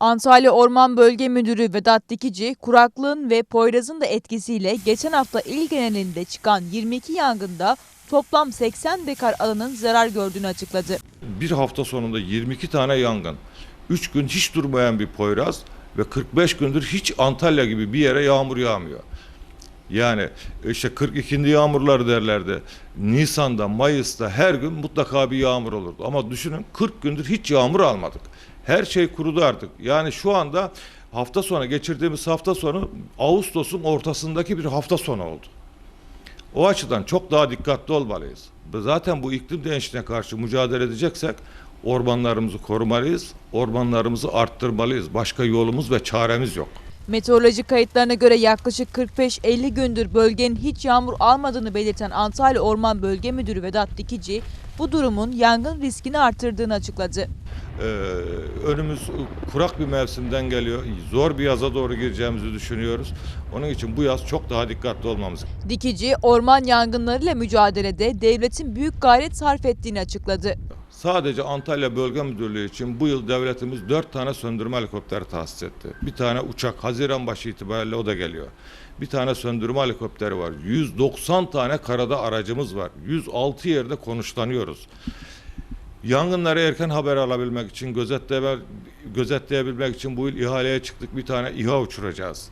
Antalya Orman Bölge Müdürü Vedat Dikici, kuraklığın ve Poyraz'ın da etkisiyle geçen hafta il genelinde çıkan 22 yangında toplam 80 dekar alanın zarar gördüğünü açıkladı. Bir hafta sonunda 22 tane yangın, 3 gün hiç durmayan bir Poyraz ve 45 gündür hiç Antalya gibi bir yere yağmur yağmıyor. Yani işte 42. yağmurlar derlerdi. Nisan'da, Mayıs'ta her gün mutlaka bir yağmur olurdu. Ama düşünün 40 gündür hiç yağmur almadık. Her şey kurudu artık. Yani şu anda hafta sonu geçirdiğimiz hafta sonu Ağustos'un ortasındaki bir hafta sonu oldu. O açıdan çok daha dikkatli olmalıyız. Zaten bu iklim değişikliğine karşı mücadele edeceksek ormanlarımızı korumalıyız, ormanlarımızı arttırmalıyız. Başka yolumuz ve çaremiz yok. Meteoroloji kayıtlarına göre yaklaşık 45-50 gündür bölgenin hiç yağmur almadığını belirten Antalya Orman Bölge Müdürü Vedat Dikici, bu durumun yangın riskini artırdığını açıkladı. Ee, önümüz kurak bir mevsimden geliyor. Zor bir yaza doğru gireceğimizi düşünüyoruz. Onun için bu yaz çok daha dikkatli olmamız Dikici, orman yangınlarıyla mücadelede devletin büyük gayret sarf ettiğini açıkladı. Sadece Antalya Bölge Müdürlüğü için bu yıl devletimiz 4 tane söndürme helikopteri tahsis etti. Bir tane uçak Haziran başı itibariyle o da geliyor. Bir tane söndürme helikopteri var. 190 tane karada aracımız var. 106 yerde konuşlanıyoruz. Yangınları erken haber alabilmek için, gözetleme, gözetleyebilmek için bu yıl ihaleye çıktık. Bir tane İHA uçuracağız.